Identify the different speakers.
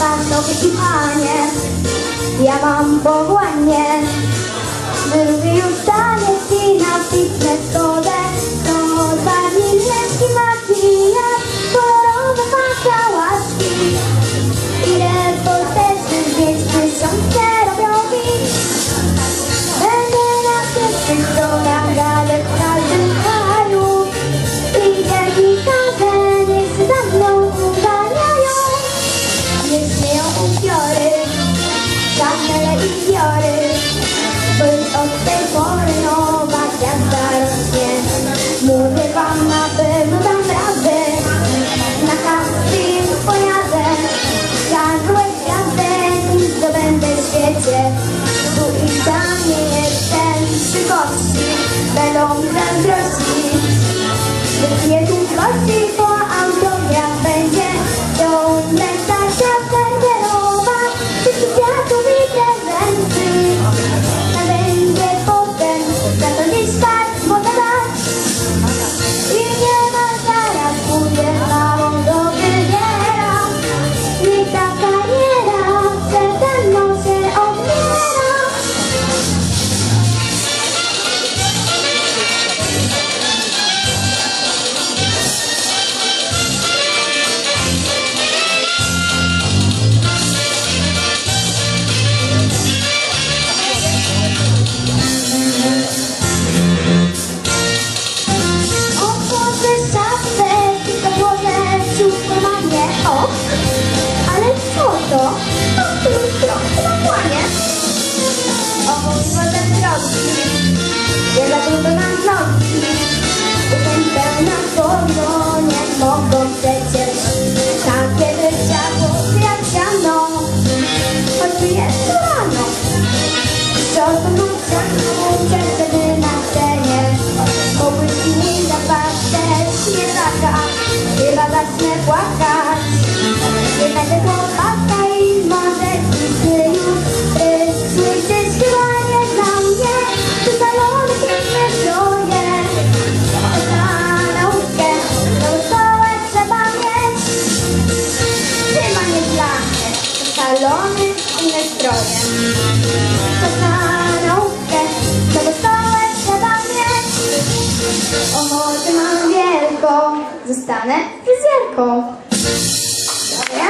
Speaker 1: panowie i panie, ja mam powołanie, my już tak. kapłanie. Obowiązywał ten drogi. Ja zaglądam nogi. Jestem pełna wolno, nie mogą przecież. Takie leciało jak siano. Choćby jeszcze rano. Co to ma ciągnąć, wtedy na scenie. Obłyski mi zaparte, śmietaka. Chyba zacznę płakać. Nie będę chłopaka i może szalony i nastrojem. Czas na naukę, to wesołe trzeba mieć. Ochotę mam wielką, zostanę fryzjerką. Dobra.